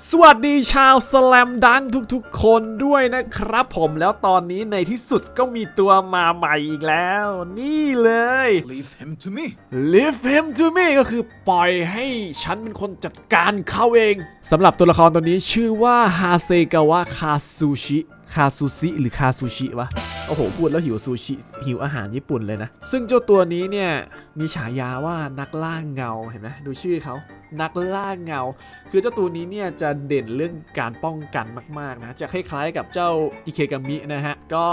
สวัสดีชาวสแลมดังทุกๆ คนด้วยนะครับผมแล้วตอนนี้ในที่สุดก็มีตัวมาใหม่อีกแล้ว นี่เลย Leave him to me. Leave him to me ก็คือปล่อยให้ฉันเป็นคนจัดการเขาเองสำหรับตัวละครตัวนี้ชื่อว่าฮาเซกาวะคาซูชิคาซูซิหรือคาซูชิวะ โอ้โห พูดแล้วหิวซูชิ หิวอาหารญี่ปุ่นเลยนะ ซึ่งเจ้าตัวนี้เนี่ย มีฉายาว่านักล่าเงาเห็นไหมดูชื่อเขา นักล่าเงา คือเจ้าตัวนี้เนี่ยจะเด่นเรื่องการป้องกันมากๆนะ จะคล้ายๆกับเจ้าอิเคกามินะฮะ ก็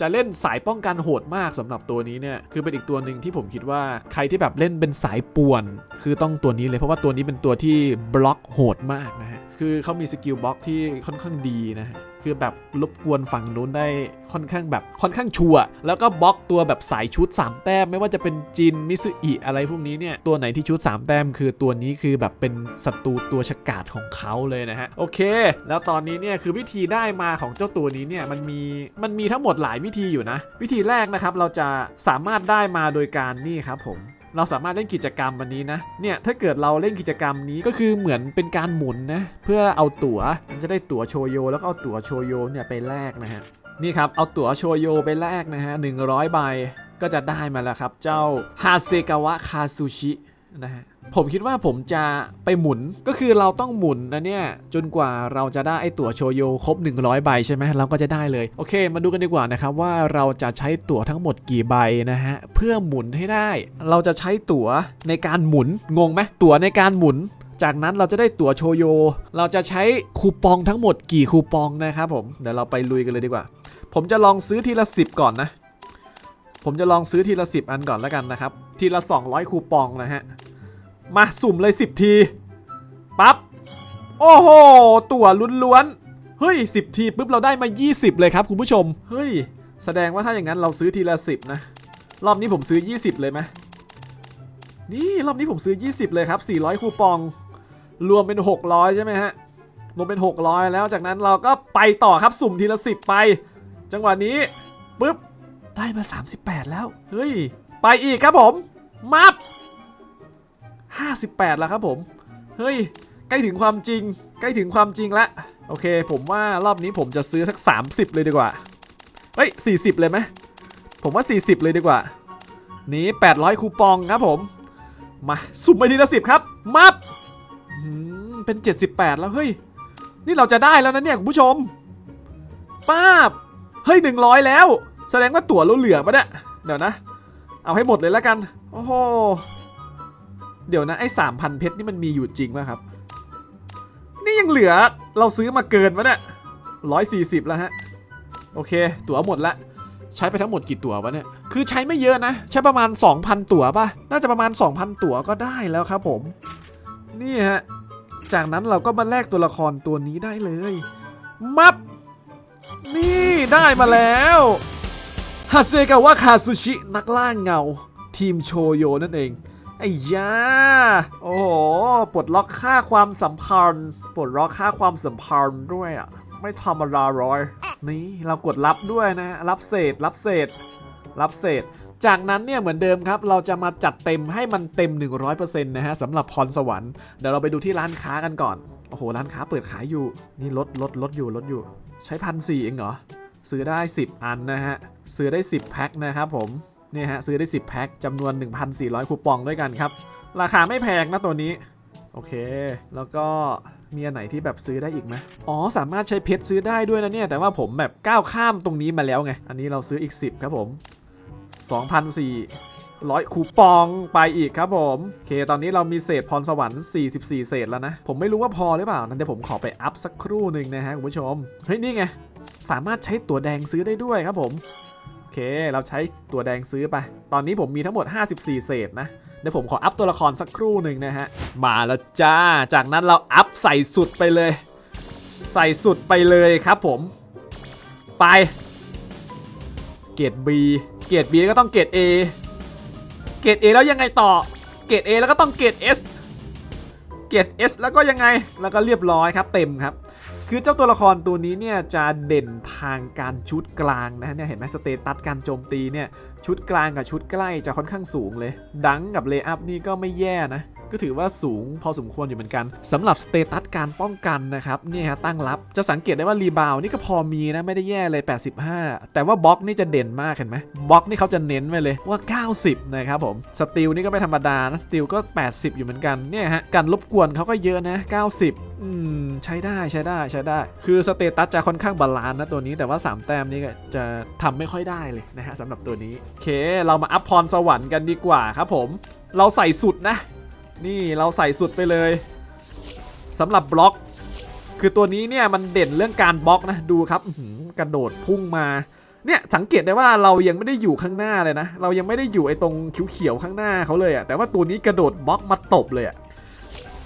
จะเล่นสายป้องกันโหดมากสำหรับตัวนี้เนี่ย คือเป็นอีกตัวหนึ่งที่ผมคิดว่าใครที่แบบเล่นเป็นสายป่วน คือต้องตัวนี้เลยเพราะว่าตัวนี้เป็นตัวที่บล็อกโหดมากนะฮะ คือเขามีสกิลบล็อกที่ค่อนข้างดีนะฮะคือแบบรบกวนฝั่งนู้นได้ค่อนข้างแบบค่อนข้างชัวร์แล้วก็บล็อกตัวแบบสายชุด 3 แต้ม ไม่ว่าจะเป็นจินมิซึอิอะไรพวกนี้เนี่ยตัวไหนที่ชุด 3 แต้ม คือตัวนี้คือแบบเป็นศัตรูตัวฉกาจของเขาเลยนะฮะ โอเค แล้วตอนนี้เนี่ยคือวิธีได้มาของเจ้าตัวนี้เนี่ยมันมีมันมีทั้งหมดหลายวิธีอยู่นะ วิธีแรกนะครับเราจะสามารถได้มาโดยการนี่ครับผมเราสามารถเล่นกิจกรรมวันนี้นะ เนี่ยถ้าเกิดเราเล่นกิจกรรมนี้ก็คือเหมือนเป็นการหมุนนะเพื่อเอาตั๋วมันจะได้ตั๋วโชโย แล้วก็เอาตั๋วโชโยเนี่ยไปแลกนะฮะ นี่ครับเอาตั๋วโชโยไปแลกนะฮะ100ใบก็จะได้มาแล้วครับ เจ้าฮาเซกาวะคาซูชิ นะฮะผมคิดว่าผมจะไปหมุนก็คือเราต้องหมุนนะเนี่ย จนกว่าเราจะได้ไอตั๋วโชโยครบ 100 ใบใช่ไหมเราก็จะได้เลย โอเค มาดูกันดีกว่านะครับว่าเราจะใช้ตั๋วทั้งหมดกี่ใบนะฮะเพื่อหมุนให้ได้ เราจะใช้ตั๋วในการหมุนงงไหมตั๋วในการหมุนจากนั้นเราจะได้ตั๋วโชโย เราจะใช้คูปองทั้งหมดกี่คูปองนะครับผม เดี๋ยวเราไปลุยกันเลยดีกว่า ผมจะลองซื้อทีละ 10 ก่อนนะ ผมจะลองซื้อทีละ 10 อันก่อนแล้วกันนะครับ ทีละ 200 คูปองนะฮะ มาสุ่มเลย 10 ทีปั๊บโอ้โห ตั๋วล้วนๆเฮ้ย 10 ทีปุ๊บเราได้มา 20 เลยครับคุณผู้ชม เฮ้ย แสดงว่าถ้าอย่างนั้นเราซื้อทีละ 10 นะ รอบนี้ผมซื้อ 20 เลยไหมนี่รอบนี้ผมซื้อ 20 เลยครับ 400 คูปอง รวมเป็น 600 ใช่ไหมฮะ รวมเป็น 600 แล้วจากนั้นเราก็ไปต่อครับสุ่มทีละ 10 ไป จังหวะนี้ปุ๊บได้มา 38 แล้ว เฮ้ย ไปอีกครับผม มับ 58 แล้วครับผม เฮ้ย ใกล้ถึงความจริง ใกล้ถึงความจริงแล้วโอเค ผมว่ารอบนี้ผมจะซื้อสัก 30 เลยดีกว่า เฮ้ย 40 เลยไหม ผมว่า 40 เลยดีกว่า นี้ 800 คูปองครับผม มาสุ่มไปทีละ10ครับ มับเป็น 78 แล้ว เฮ้ย นี่เราจะได้แล้วนะเนี่ยคุณผู้ชม ป้าบ เฮ้ย 100 แล้ว แสดงว่าตั๋วเราเหลือปะเนี่ย เดี๋ยวนะ เอาให้หมดเลยแล้วกัน โอ้โห เดี๋ยวนะไอ้สามพันเพชรนี่มันมีอยู่จริงป่ะครับ นี่ยังเหลือเราซื้อมาเกินวะเนี่ยร้อยสี่สิบแล้วฮะ โอเค ตั๋วหมดละ ใช้ไปทั้งหมดกี่ตั๋ววะเนี่ย คือใช้ไม่เยอะนะ ใช้ประมาณ 2,000 ตั๋วป่ะ น่าจะประมาณ 2,000 ตั๋วก็ได้แล้วครับผม นี่ฮะ จากนั้นเราก็มาแลกตัวละครตัวนี้ได้เลย มับ นี่ได้มาแล้วฮาเซกาวะคาซูชินักล่าเงา ทีมโชโยนั่นเอง ไอ้ยาโอ้โหปลดล็อกค่าความสัมพันธ์ปลดล็อกค่าความสัมพันธ์ด้วยอะ ไม่ธรรมดาร้อย นี่เรากดรับด้วยนะ รับเศษ รับเศษ รับเศษ จากนั้นเนี่ยเหมือนเดิมครับ เราจะมาจัดเต็มให้มันเต็ม 100%นะฮะสำหรับพรสวรรค์ เดี๋ยวเราไปดูที่ร้านค้ากันก่อน โอ้โห ร้านค้าเปิดขายอยู่ นี่ลดลดลดอยู่ลดอยู่ ใช้พันสี่เองเหรอ ซื้อได้ 10 อันนะฮะ ซื้อได้ 10 แพ็คนะครับผม เนี่ยฮะซื้อได้ 10 แพ็คจำนวน 1,400 คูปองด้วยกันครับ ราคาไม่แพงนะตัวนี้ โอเค แล้วก็มีอันไหนที่แบบซื้อได้อีกไหมอ๋อ สามารถใช้เพชรซื้อได้ด้วยนะเนี่ย แต่ว่าผมแบบก้าวข้ามตรงนี้มาแล้วไง อันนี้เราซื้ออีก 10 ครับผม2,400 คูปองไปอีกครับผม โอเค ตอนนี้เรามีเศษพรสวรรค์ 44 เศษแล้วนะ ผมไม่รู้ว่าพอหรือเปล่า นั้นเดี๋ยวผมขอไปอัพสักครู่หนึ่งนะฮะคุณผู้ชม เฮ้ย นี่ไง สามารถใช้ตัวแดงซื้อได้ด้วยครับผม เคเราใช้ตัวแดงซื้อไป ตอนนี้ผมมีทั้งหมด 54 เศษนะเดี๋ยวผมขออัพตัวละครสักครู่หนึ่งนะฮะ มาแล้วจ้า จากนั้นเราอัพใส่สุดไปเลย ใส่สุดไปเลยครับผม ไป เกรด B เกรด B ก็ต้องเกรด A เกรด A แล้วยังไงต่อ เกรด A แล้วก็ต้องเกรด S เกรด S แล้วก็ยังไง แล้วก็เรียบร้อยครับ เต็มครับ คือเจ้าตัวละครตัวนี้เนี่ยจะเด่นทางการชุดกลางนะเนี่ยเห็นไหมสเตตัสการโจมตีเนี่ยชุดกลางกับชุดใกล้จะค่อนข้างสูงเลย ดังกับเลอัพนี่ก็ไม่แย่นะ ก็ถือว่าสูงพอสมควรอยู่เหมือนกันสำหรับสเตตัสการป้องกันนะครับเนี่ยฮะตั้งรับ จะสังเกตได้ว่ารีบาวนี่ก็พอมีนะไม่ได้แย่เลย 85 แต่ว่าบล็อกนี่จะเด่นมากเห็นไหมบล็อกนี่เขาจะเน้นไว้เลยว่า 90 นะครับผมสติลนี่ก็ไม่ธรรมดานะสติลก็ 80 อยู่เหมือนกันเนี่ยฮะการรบกวนเขาก็เยอะนะ 90อืมใช้ได้ใช้ได้ใช้ได้ คือสเตตัสจะค่อนข้างบาลานซ์นะตัวนี้แต่ว่า 3 แต้มนี้ก็จะทำไม่ค่อยได้เลยนะฮะสำหรับตัวนี้ โอเค เรามาอัพพรสวรรค์กันดีกว่าครับผม เราใส่สุดนะ นี่เราใส่สุดไปเลยสำหรับบล็อก คือตัวนี้เนี่ยมันเด่นเรื่องการบล็อกนะดูครับกระโดดพุ่งมาเนี่ยสังเกตได้ว่าเรายังไม่ได้อยู่ข้างหน้าเลยนะ เรายังไม่ได้อยู่ไอ้ตรงเขียวๆข้างหน้าเขาเลยอะแต่ว่าตัวนี้กระโดดบล็อกมาตบเลยอะ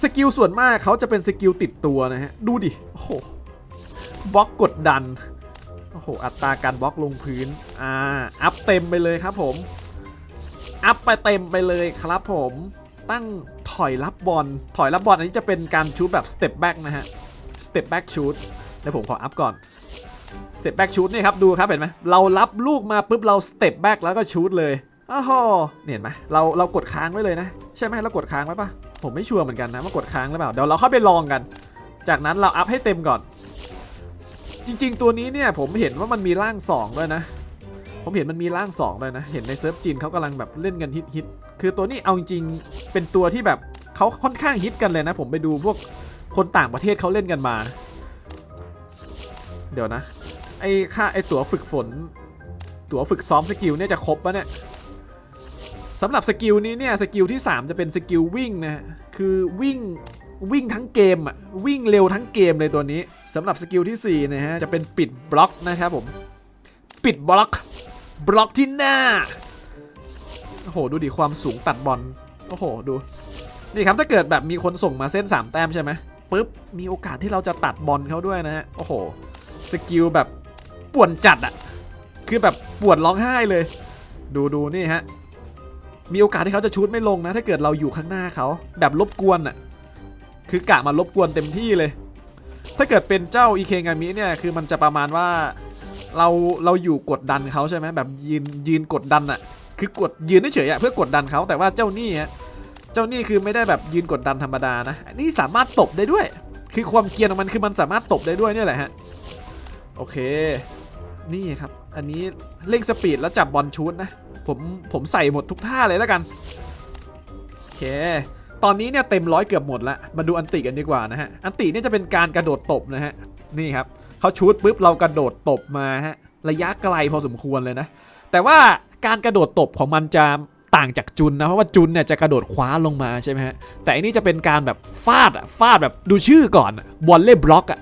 สกิลส่วนมากเขาจะเป็นสกิลติดตัวนะฮะดูดิโอ้โหบล็อกกดดันโอ้โหอัตราการบล็อกลงพื้นอ่าอัพเต็มไปเลยครับผมอัพไปเต็มไปเลยครับผมตั้ง อยรับบอลถอยรับบอลอันนี้จะเป็นการชูตแบบสเต็ปแบ็กนะฮะสเต็ปแบ็กชูตเดี๋ยวผมขออัพก่อนสเต็ปแบ็กชูตนี่ครับดูครับเห็นไหมเรารับลูกมาปุ๊บเราสเต็ปแบ็กแล้วก็ชูตเลยอ้าวโหเนี่ยเห็นไหมเราเรากดค้างไว้เลยนะ ใช่ไหมเรากดค้างไว้ปะผมไม่ชัวร์เหมือนกันนะว่ากดค้างหรือเปล่าเดี๋ยวเราเข้าไปลองกัน จากนั้นเราอัพให้เต็มก่อน จริง ๆ ตัวนี้เนี่ยผมเห็นว่ามันมีร่างสองด้วยนะผมเห็นมันมีร่างสองเลยนะ เห็นในเซิร์ฟจีนเขากำลังแบบเล่นกันฮิตฮิตๆคือตัวนี้เอาจริงๆเป็นตัวที่แบบ เขาค่อนข้างฮิตกันเลยนะ ผมไปดูพวกคนต่างประเทศเขาเล่นกันมา เดี๋ยวนะ ไอ้ค่าไอ้ตั๋วฝึกฝน ตั๋วฝึกซ้อมสกิลเนี่ยจะครบปะเนี่ยสำหรับสกิลนี้เนี่ยสกิลที่ 3 จะเป็นสกิลวิ่งนะคือวิ่งวิ่งทั้งเกมอะวิ่งเร็วทั้งเกมเลยตัวนี้สำหรับสกิลที่4นะฮะจะเป็นปิดบล็อกนะครับผมปิดบล็อกบล็อกที่หน้าโอ้โหดูดิความสูงตัดบอลโอ้โหดู นี่ครับถ้าเกิดแบบมีคนส่งมาเส้น 3 แต้มใช่ไหมปุ๊บมีโอกาสที่เราจะตัดบอลเขาด้วยนะฮะโอ้โหสกิลแบบป่วนจัดอะคือแบบปวดร้องไห้เลย ดูดูนี่ฮะมีโอกาสที่เขาจะชูดไม่ลงนะ ถ้าเกิดเราอยู่ข้างหน้าเขาแบบรบกวนอะคือกะมารบกวนเต็มที่เลย ถ้าเกิดเป็นเจ้าอีเคงามิเนี่ยคือมันจะประมาณว่าเราเราอยู่กดดันเขาใช่ไหมแบบยืนยืนกดดันอะคือกดยืนเฉยๆอะเพื่อกดดันเขาแต่ว่าเจ้านี่ฮะ จ้านี่คือไม่ได้แบบยืนกดดันธรรมดานะอันนี่สามารถตบได้ด้วย คือความเกียนของมันคือมันสามารถตบได้ด้วยเนี่ยแหละฮะ โอเค นี่ครับ อันนี้เร่งสปีดแล้วจับบอลชูดนะ ผมผมใส่หมดทุกท่าเลยแล้วกัน โอเค ตอนนี้เนี่ยเต็มร้อยเกือบหมดละ มาดูอันติกันดีกว่านะฮะ อันติเนี่ยจะเป็นการกระโดดตบนะฮะ นี่ครับเขาชูดปุ๊บเรากระโดดตบมาฮะ ระยะไกลพอสมควรเลยนะ แต่ว่าการกระโดดตบของมันจะ ต่างจากจุนนะ เพราะว่าจุนเนี่ยจะกระโดดคว้าลงมาใช่ไหมฮะ แต่อันนี้จะเป็นการแบบฟาดอะฟาดแบบดูชื่อก่อนวอลเล่บล็อกอะ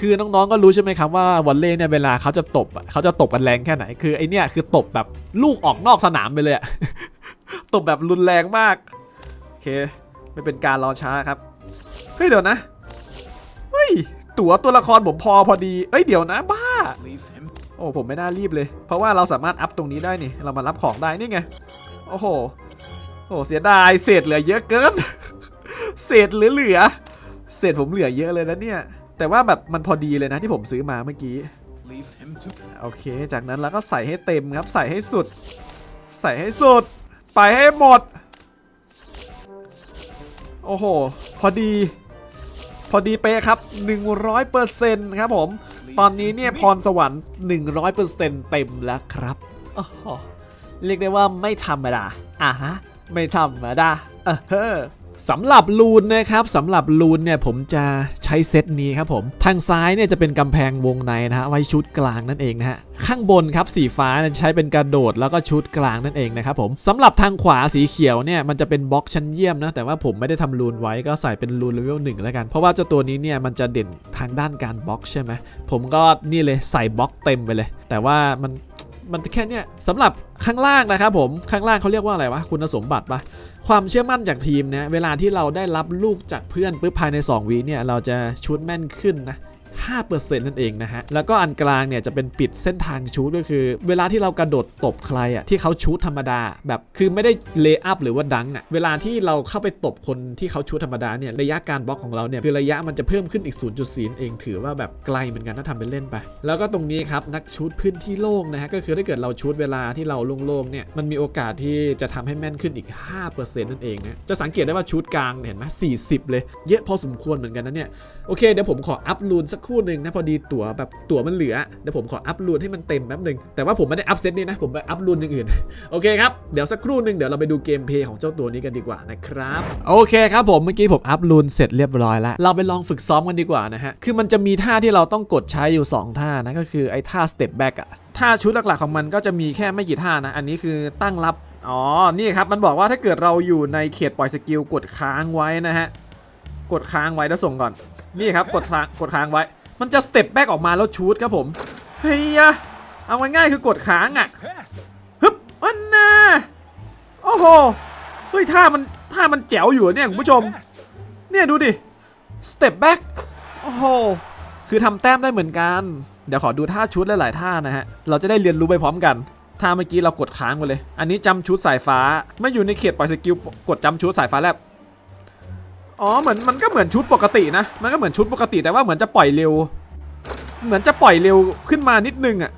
คือน้องๆก็รู้ใช่ไหมครับว่าวอลเล่เนี่ยเวลาเขาจะตบอะเขาจะตบกันแรงแค่ไหน คือไอเนี่ยคือตบแบบลูกออกนอกสนามไปเลยอะตบแบบรุนแรงมากโอเค ไม่เป็นการรอช้าครับเฮ้ยเดี๋ยวนะเฮ้ยตั๋วตัวละครผมพอพอดีเอ้ยเดี๋ยวนะบ้าโอ้ผมไม่น่ารีบเลย เพราะว่าเราสามารถอัพตรงนี้ได้นี่ เรามารับของได้นี่ไง โอ้โห โอ้เสียดายเศษเหลือเยอะเกิน เศษเหลือเหลือๆเศษผมเหลือเยอะเลยนะเนี่ย แต่ว่าแบบมันพอดีเลยนะที่ผมซื้อมาเมื่อกี้ Leave him to โอเค จากนั้นเราก็ใส่ให้เต็มครับ ใส่ให้สุด ใส่ให้สุด ไปให้หมด โอ้โห พอดี พอดีเป๊ะครับ 100%ครับผม ตอนนี้เนี่ยพรสวรรค์ 100%เต็มแล้วครับโอ้โห เรียกได้ว่าไม่ธรรมดาอะฮะไม่ธรรมดาเออเฮ้อสำหรับลูนนะครับสำหรับลูนเนี่ยผมจะใช้เซตนี้ครับผม ทางซ้ายเนี่ยจะเป็นกำแพงวงในนะฮะไว้ชุดกลางนั่นเองนะฮะข้างบนครับสีฟ้าเนี่ยใช้เป็นกระโดดแล้วก็ชุดกลางนั่นเองนะครับผมสำหรับทางขวาสีเขียวเนี่ยมันจะเป็นบล็อกชั้นเยี่ยมนะแต่ว่าผมไม่ได้ทำลูนไว้ก็ใส่เป็นลูนเลเวลหนึ่งแล้วกัน เพราะว่าเจ้าตัวนี้เนี่ยมันจะเด่นทางด้านการบล็อกใช่ไหมผมก็นี่เลยใส่บล็อกเต็มไปเลย แต่ว่ามัน มันแค่เนี้ยสำหรับข้างล่างนะครับผมข้างล่างเขาเรียกว่าอะไรวะคุณสมบัติปะความเชื่อมั่นจากทีมนะเวลาที่เราได้รับลูกจากเพื่อนปุ๊บภายใน 2วีเนี่ยเราจะชุดแม่นขึ้นนะ 5%นั่นเองนะฮะ แล้วก็อันกลางเนี่ยจะเป็นปิดเส้นทางชูตก็คือ เวลาที่เรากระโดดตบใครอะที่เขาชูตธรรมดา แบบคือไม่ได้เลย์อัพหรือว่าดังอะเวลาที่เราเข้าไปตบคนที่เขาชูตธรรมดาเนี่ยระยะการบล็อกของเราเนี่ยคือระยะมันจะเพิ่มขึ้นอีก 0.4 เองถือว่าแบบไกลเหมือนกันถ้าทำเป็นเล่นไป แล้วก็ตรงนี้ครับนักชูตพื้นที่โล่งนะฮะก็คือถ้าเกิดเราชูตเวลาที่เราโล่งๆเนี่ยมันมีโอกาสที่จะทำให้แม่นขึ้นอีก 5%นั่นเองนะจะสังเกตได้ว่าชูตกลางเห็นไหม40 เลย เยอะพอสมควรเหมือนกันนะเนี่ยโอเคเดี๋ยวผมขออัพลูนสักรู่หนึ่งนะพอดีตั๋วแบบตั๋วมันเหลือเดี๋ยวผมขออัพลูนให้มันเต็มแป๊บหนึ่งแต่ว่าผมไม่ได้อัพเซตนี้นะผมไปอัพลูนอย่างอื่นโอเคครับเดี๋ยวสักครู่หนึ่งเดี๋ยวเราไปดูเกมเพย์ของเจ้าตัวนี้กันดีกว่านะครับโอเคครับผมเมื่อกี้ผมอัพลูนเสร็จเรียบร้อยแล้วเราไปลองฝึกซ้อมกันดีกว่านะฮะคือมันจะมีท่าที่เราต้องกดใช้อยู่สองท่านะก็คือไอ้ท่าสเต็ปแบ็กอะท่าชุดหลักๆของมันก็จะมีแค่ไม่กี่ท่านะ อันนี้คือตั้งรับ อ๋อ นี่ครับ มันบอกว่าถ้าเกิดเราอยู่ในเขตปล่อยสกิลกดค้างไว้นะฮะ กดค้างไว้แล้วส่งก่อน นี่ครับกดค้างกดค้างไว้ มันจะสเต็ปแบ็กออกมาแล้วชูดครับผม เฮียเอาง่ายๆคือกดค้างอะฮึบอันน่ะโอ้โห เฮ้ยท่ามันท่ามันแจ๋วอยู่เนี่ยคุณผู้ชม เนี่ยดูดิ สเต็ปแบ็กโอ้โห คือทำแต้มได้เหมือนกัน เดี๋ยวขอดูท่าชุดหลายๆท่านะฮะ เราจะได้เรียนรู้ไปพร้อมกัน ท่าเมื่อกี้เรากดค้างไปเลย อันนี้จำชุดสายฟ้า ไม่อยู่ในเขตปล่อยสกิลกดจำชุดสายฟ้าแลบ อ๋อเหมือนมันก็เหมือนชุดปกตินะ มันก็เหมือนชุดปกติแต่ว่าเหมือนจะปล่อยเร็ว เหมือนจะปล่อยเร็วขึ้นมานิดนึงอะ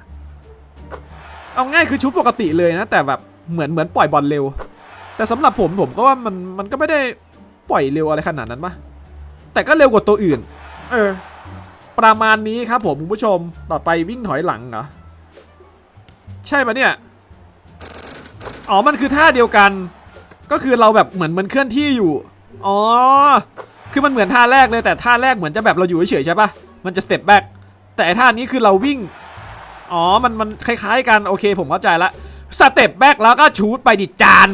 เอาง่ายคือชุดปกติเลยนะ แต่แบบเหมือนเหมือนปล่อยบอลเร็ว แต่สำหรับผมผมก็ว่ามันมันก็ไม่ได้ปล่อยเร็วอะไรขนาดนั้นปะแต่ก็เร็วกว่าตัวอื่น เออ ประมาณนี้ครับผมคุณผู้ชมต่อไปวิ่งถอยหลังเหรอใช่ปะเนี่ยอ๋อมันคือท่าเดียวกัน ก็คือเราแบบเหมือนมันเคลื่อนที่อยู่ อ๋อ คือมันเหมือนท่าแรกเลยแต่ท่าแรกเหมือนจะแบบเราอยู่เฉยๆใช่ปะมันจะสเต็ปแบ็กแต่ท่านี้คือเราวิ่ง อ๋อ มันมันคล้ายๆกันโอเคผมเข้าใจละ สเต็ปแบ็กแล้วก็ชูดไปดิจาน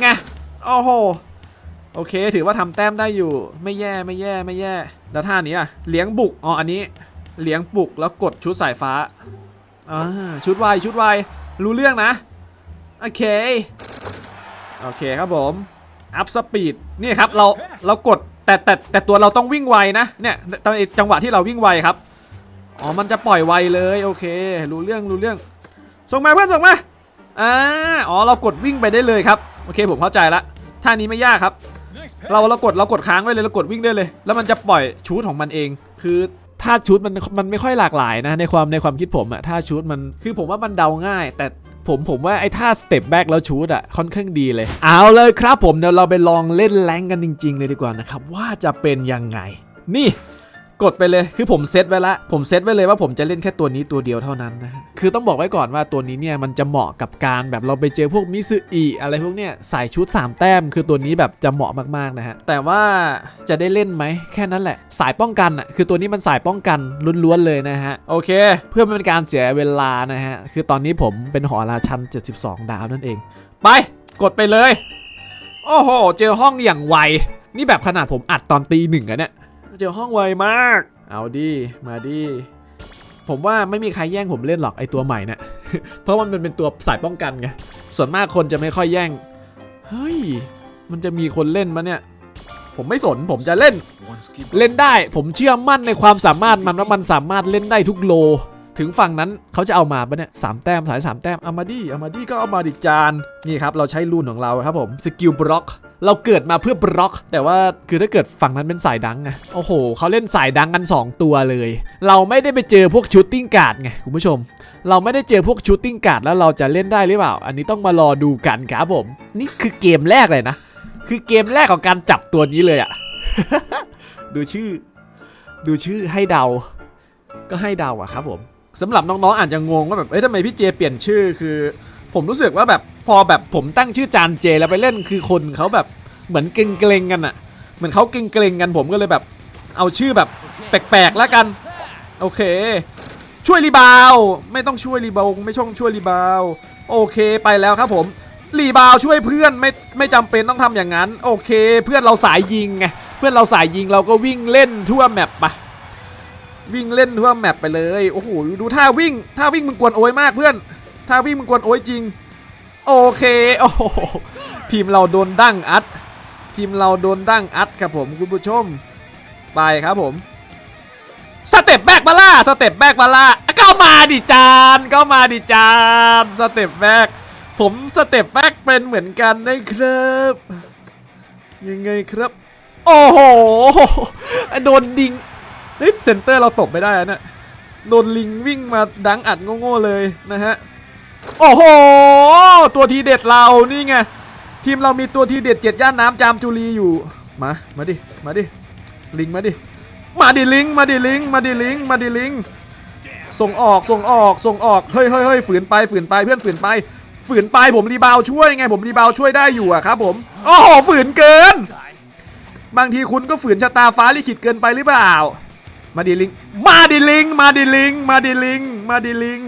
ไงโอ้โห โอเค ถือว่าทำแต้มได้อยู่ ไม่แย่ไม่แย่ไม่แย่ แล้วท่านี้อะเลี้ยงบุก อ๋อ อันนี้ เลี้ยงบุกแล้วกดชุดสายฟ้า อ่า ชุดไวชุดไวรู้เรื่องนะ โอเค โอเคครับผม อัพสปีดนี่ครับเราเรากดแต่แต่แต่ตัวเราต้องวิ่งไวนะเนี่ยตอนจังหวะที่เราวิ่งไวครับอ๋อมันจะปล่อยไวเลยโอเค รู้เรื่องรู้เรื่อง ส่งมาเพื่อนส่งมาอ่าอ๋อเรากดวิ่งไปได้เลยครับโอเคผมเข้าใจละท่านี้ไม่ยากครับ เราเรากดเรากดค้างไว้เลยเรากดวิ่งได้เลย แล้วมันจะปล่อยชูดของมันเอง คือท่าชูดมันมันไม่ค่อยหลากหลายนะในความในความคิดผมอะท่าชูดมันคือผมว่ามันเดาง่าย แต่ ผมผมว่าไอ้ท่าสเต็ปแบ็กแล้วชูดอะค่อนข้างดีเลย เอาเลยครับผมเดี๋ยวเราไปลองเล่นแรงกันจริง ๆ เลยดีกว่านะครับ ว่าจะเป็นยังไง นี่ กดไปเลยคือผมเซตไว้ละผมเซตไว้เลยว่าผมจะเล่นแค่ตัวนี้ตัวเดียวเท่านั้นนะฮะคือต้องบอกไว้ก่อนว่าตัวนี้เนี่ยมันจะเหมาะกับการแบบเราไปเจอพวกมิซึอิอะไรพวกเนี้ยใส่ชุด 3 แต้ม คือตัวนี้แบบจะเหมาะมากๆนะฮะแต่ว่าจะได้เล่นไหมแค่นั้นแหละ สายป้องกันอะคือตัวนี้มันสายป้องกันล้วนๆเลยนะฮะโอเค เพื่อไม่เป็นการเสียเวลานะฮะคือตอนนี้ผมเป็นหอราชัน 72 ดาวนั่นเอง ไปกดไปเลยโอ้โหเจอห้องอย่างไวนี่แบบขนาดผมอัดตอนตีหนึ่งอะเนี่ย เจอห้องไวมาก เอาดิมาดิผมว่าไม่มีใครแย่งผมเล่นหรอกไอตัวใหม่เนี่ยเพราะมันเป็นตัวสายป้องกันไงส่วนมากคนจะไม่ค่อยแย่งเฮ้ยมันจะมีคนเล่นมาเนี่ย ผมไม่สนผมจะเล่น เล่นได้ ผมเชื่อมั่นในความสามารถมันว่ามันสามารถเล่นได้ทุกโล ถึงฝั่งนั้นเขาจะเอามาปะเนี่ยสามแต้มสายสามแต้มเอามาดิเอามาดิก็เอามาดิจานนี่ครับเราใช้รูนของเราครับผมสกิลบล็อก เราเกิดมาเพื่อบล็อก แต่ว่าคือถ้าเกิดฝั่งนั้นเป็นสายดังไงโอ้โหเขาเล่นสายดังกัน 2 ตัวเลย เราไม่ได้ไปเจอพวกชูตติ้งการ์ดไงคุณผู้ชม เราไม่ได้เจอพวกชูตติ้งการ์ดแล้วเราจะเล่นได้หรือเปล่า อันนี้ต้องมารอดูกันครับผม นี่คือเกมแรกเลยนะ คือเกมแรกของการจับตัวนี้เลยอะดูชื่อ ดูชื่อให้เดา ก็ให้เดาอะครับผมสำหรับน้องๆอาจจะงงว่าแบบเอ้ยทำไมพี่เจเปลี่ยนชื่อคือ ผมรู้สึกว่าแบบพอแบบผมตั้งชื่อจานเจแล้วไปเล่นคือคนเขาแบบเหมือนเกรงๆกันอะเหมือนเขาเกรงๆกันผมก็เลยแบบ เอาชื่อแบบแปลกๆแล้วกัน โอเค ช่วยรีบาวไม่ต้องช่วยรีบาวไม่ช่องช่วยรีบาวโอเคไปแล้วครับผมรีบาวช่วยเพื่อนไม่ไม่จำเป็นต้องทำอย่างนั้น โอเค เพื่อนเราสายยิงไงเพื่อนเราสายยิงเราก็วิ่งเล่นทั่วแมปปะวิ่งเล่นทั่วแมปไปเลยโอ้โหดูท่าวิ่งท่าวิ่งมึงกวนโอยมากเพื่อน ท่าวิ่งมึงกวนโอ้ยจริง โอเคโอ้โหทีมเราโดนดั้งอัด ทีมเราโดนดั้งอัดครับผมคุณผู้ชม ไปครับผมสเต็ปแบกมาล่าสเต็ปแบกมาล่าก็มาดิจานก็มาดิจานสเต็ปแบกผมสเต็ปแบกเป็นเหมือนกันนะครับ ยังไงครับ โอ้โหโดนดิงเฮ้ยเซนเตอร์เราตบไม่ได้นะโดนลิงวิ่งมาดังอัดโง่ๆเลยนะฮะ โอ้โห ตัวทีเด็ดเรานี่ไง ทีมเรามีตัวทีเด็ดเจ็ดย่านน้ำจามจุลีอยู่ มา มาดิ มาดิ ลิงมาดิ มาดิลิง มาดิลิง มาดิลิง มาดิลิง ส่งออก ส่งออก ส่งออก เฮ้ยเฮ้ยเฮ้ยฝืนไป ฝืนไป เพื่อนฝืนไป ฝืนไป ผมรีบาวช่วยไง ผมรีบาวช่วยได้อยู่อะครับผม โอ้โห ฝืนเกิน บางทีคุณก็ฝืนชะตาฟ้าลิขิตเกินไปหรือเปล่า มาดิลิง มาดิลิง มาดิลิง มาดิลิง มาดิลิง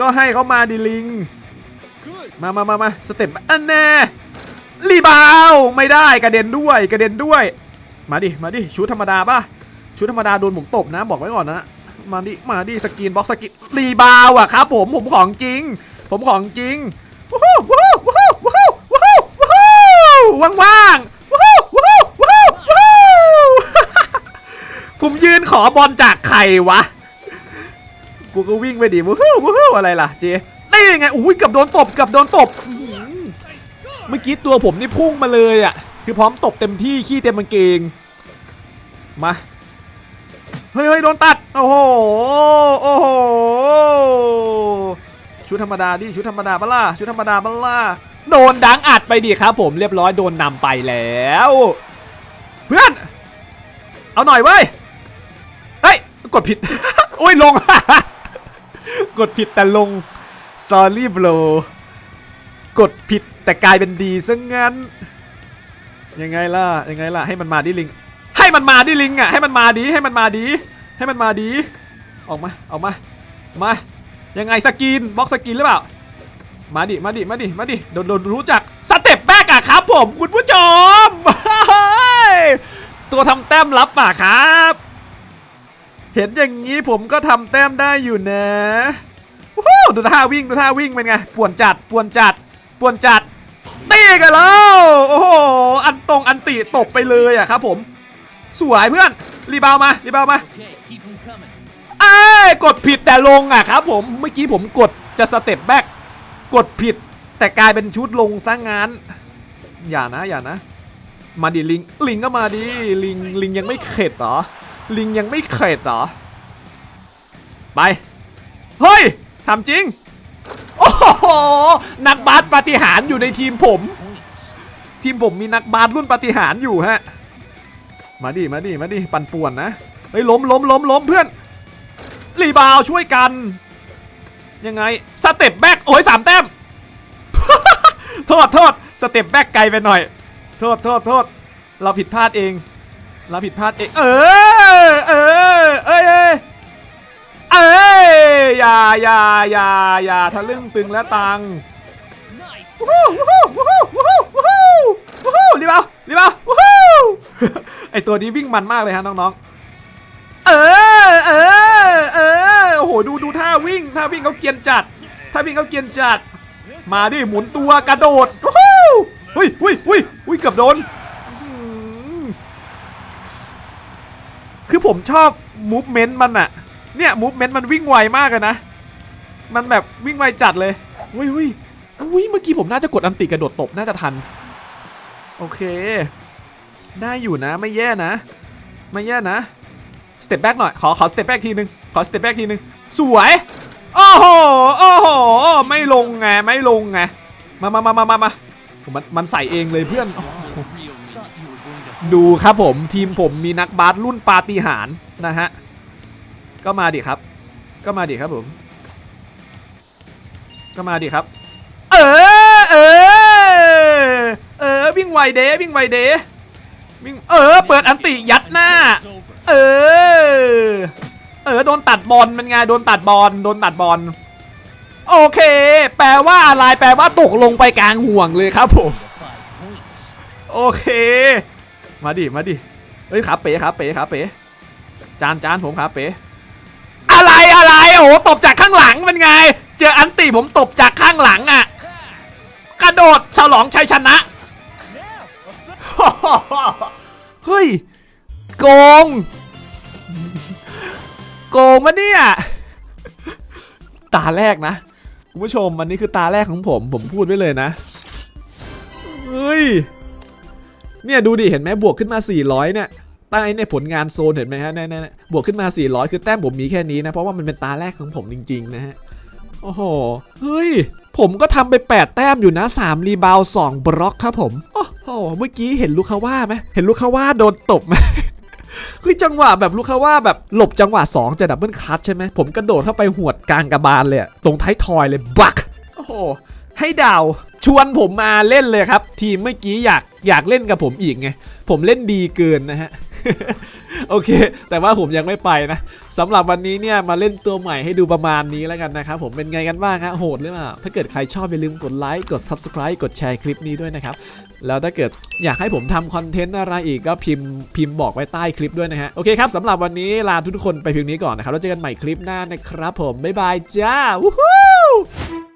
ก็ให้เขามาดิลิง มามามามาสเต็ปอันแน่รีบาวไม่ได้กระเด็นด้วยกระเด็นด้วย มาดิมาดิชุดธรรมดาป่ะชุดธรรมดาโดนผมตบนะ บอกไว้ก่อนนะ มาดิมาดิสกินบ็อกสกินรีบาวอะครับผมผมของจริง ผมของจริงวู้ฮู้วู้ฮู้วู้ฮู้วู้ฮู้วู้ฮู้วู้ฮู้ว่างๆวู้ฮู้วู้ฮู้วู้ฮู้วู้ฮู้ผมยืนขอบอลจากใครวะ กูก็วิ่งไปดิวู้ฮู้วู้ฮู้อะไรล่ะเจนี่ไงอุ้ยเกับโดนตบเกับโดนตบเมื่อกี้ตัวผมนี่พุ่งมาเลยอะ คือพร้อมตบเต็มที่ขี้เต็มกางเกงมาเฮ้ยเฮ้ยโดนตัด โอ้โห โอ้โห ชุดธรรมดาดิ ชุดธรรมดาบ้าล่ะชุดธรรมดาบ้าล่ะโดนดังอัดไปดิครับผมเรียบร้อยโดนนำไปแล้ว เพื่อน เอาหน่อยเว้ย เฮ้ย กดผิด อุ้ยลง กดผิดแต่ลง sorry bro กดผิดแต่กลายเป็นดีซะงั้น ยังไงล่ะ ยังไงล่ะ ให้มันมาดิลิง ให้มันมาดิลิงอะ ให้มันมาดี ให้มันมาดี ให้มันมาดี ออกมา ออกมา มา ยังไงสกินบล็อกสกินหรือเปล่า มาดิ มาดิ มาดิ มาดิ โดนโดนรู้จัก สเต็ปแบกอะครับผม คุณผู้ชม ตัวทำแต้มรับอะครับ เห็นอย่างนี้ผมก็ทำแต้มได้อยู่นะโอ้ดูท่าวิ่งดูท่าวิ่งเป็นไงป่วนจัดป่วนจัดป่วนจัดตีกันแล้วโอ้โหอันตรงอันติตบไปเลยอะครับผม สวยเพื่อนรีบาวมารีบาวมา Okay, keep them coming. เอ้กดผิดแต่ลงอะครับผมเมื่อกี้ผมกดจะสเต็ปแบ็กกดผิดแต่กลายเป็นชุดลงซะงงั้นอย่านะอย่านะ มาดิลิงลิงก็มาดิลิงลิงยังไม่เข็ดเหรอ ลิงยังไม่เข็ดเหรอ ไป เฮ้ยทำจริง โอ้โห นักบาสปฏิหารอยู่ในทีมผม ทีมผมมีนักบาสรุ่นปฏิหารอยู่ฮะ มาดิ มาดิ มาดิ ปั่นป่วนนะ เฮ้ยล้มล้มล้มล้มเพื่อน รีบาวช่วยกัน ยังไง สเต็ปแบ็กโอ้ยสามแต้ม โทษโทษสเต็ปแบ็กไกลไปหน่อย โทษโทษโทษเราผิดพลาดเองเราผิดพลาดเอง เออ ออเอ้ยเอ้ยเอ้ยอย่าอย่าอย่าอย่าทะลึ่งตึงและตังวู้ฮู้วู้ฮู้วู้ฮู้วู้ฮู้วู้ฮู้รีบเอารีบเอาวู้ฮู้ไอตัวนี้วิ่งมันมากเลยฮะน้องๆ เออเออเออโอ้โหดูดูท่าวิ่งท่าวิ่งเขาเกียนจัดท่าวิ่งเขาเกียนจัด มาดิหมุนตัวกระโดดวู้ฮู้เฮ้ยเฮ้ยเฮ้ยเฮ้ยเกือบโดนอื้อหือ คือผมชอบมูฟเมนต์มันอะเนี่ยมูฟเมนต์มันวิ่งไวมากเลยนะ มันแบบวิ่งไวจัดเลยอุ้ยอุ้ยอุ้ยเมื่อกี้ผมน่าจะกดอันติกระโดดตบน่าจะทัน โอเค ได้อยู่นะไม่แย่นะ ไม่แย่นะสเต็ปแบ็กหน่อยขอขอสเต็ปแบ็กทีนึงขอสเต็ปแบ็กทีนึงสวยโอ้โหโอ้โหไม่ลงไงไม่ลงไงมามามามามามาผมมันมันใส่เองเลยเพื่อน Real me. Thought ดูครับผมทีมผมมีนักบาสรุ่นปาฏิหาริย์นะฮะ ก็มาดิครับ ก็มาดิครับผม ก็มาดิครับ เออเออเออวิ่งไวเดวิ่งไวเดวิ่งเออ เปิดอันติยัดหน้า เออ เออโดนตัดบอลเป็นไงโดนตัดบอลโดนตัดบอลโอเค แปลว่าอะไรแปลว่าตกลงไปกลางห่วงเลยครับผม โอเค มาดิ มาดิเฮ้ยขาเป๋ขาเป๋ขาเป๋จานจานผมขาเป๋อะไรอะไรโอ้โหตบจากข้างหลังเป็นไง เจออันติผมตบจากข้างหลังอะ กระโดดฉลองชัยชนะ เฮ้ย โกง โกงมะเนี่ย ตาแรกนะคุณผู้ชมอันนี้คือตาแรกของผม ผมพูดไว้เลยนะ เฮ้ย เนี่ยดูดิเห็นไหมบวกขึ้นมา 400 เนี่ยใต้เนี่ยผลงานโซนเห็นไหมฮะเนี่ยเนี่ยบวกขึ้นมา 400 คือแต้มผมมีแค่นี้นะเพราะว่ามันเป็นตาแรกของผมจริงๆนะฮะโอ้โหเฮ้ยผมก็ทำไป 8 แต้มอยู่นะ3รีบาว2บล็อกครับผมโอ้โหเมื่อกี้เห็นลูกคาว่าไหมเห็นลูกคาว่าโดนตบไหมคือจังหวะแบบลูกคาว่าแบบหลบจังหวะ 2 จะดับเบิลคัทใช่ไหมผมกระโดดเข้าไปหวดกลางกระบาลเลยตรงท้ายทอยเลยบักโอ้โหให้ดาว ชวนผมมาเล่นเลยครับ ทีมเมื่อกี้อยากอยากเล่นกับผมอีกไง ผมเล่นดีเกินนะฮะโอเค แต่ว่าผมยังไม่ไปนะสำหรับวันนี้เนี่ยมาเล่นตัวใหม่ให้ดูประมาณนี้แล้วกันนะครับผมเป็นไงกันบ้างฮะโหดหรือเปล่า ถ้าเกิดใครชอบอย่าลืมกดไลค์กด Subscribe กดแชร์คลิปนี้ด้วยนะครับ แล้วถ้าเกิดอยากให้ผมทำคอนเทนต์อะไรอีกก็พิมพ์พิมพ์บอกไว้ใต้คลิปด้วยนะฮะ โอเคครับสำหรับวันนี้ลาทุกคนไปเพียงนี้ก่อนนะครับแล้วเจอกันใหม่คลิปหน้านะครับผมบ๊ายบายจ้าวู้ฮู้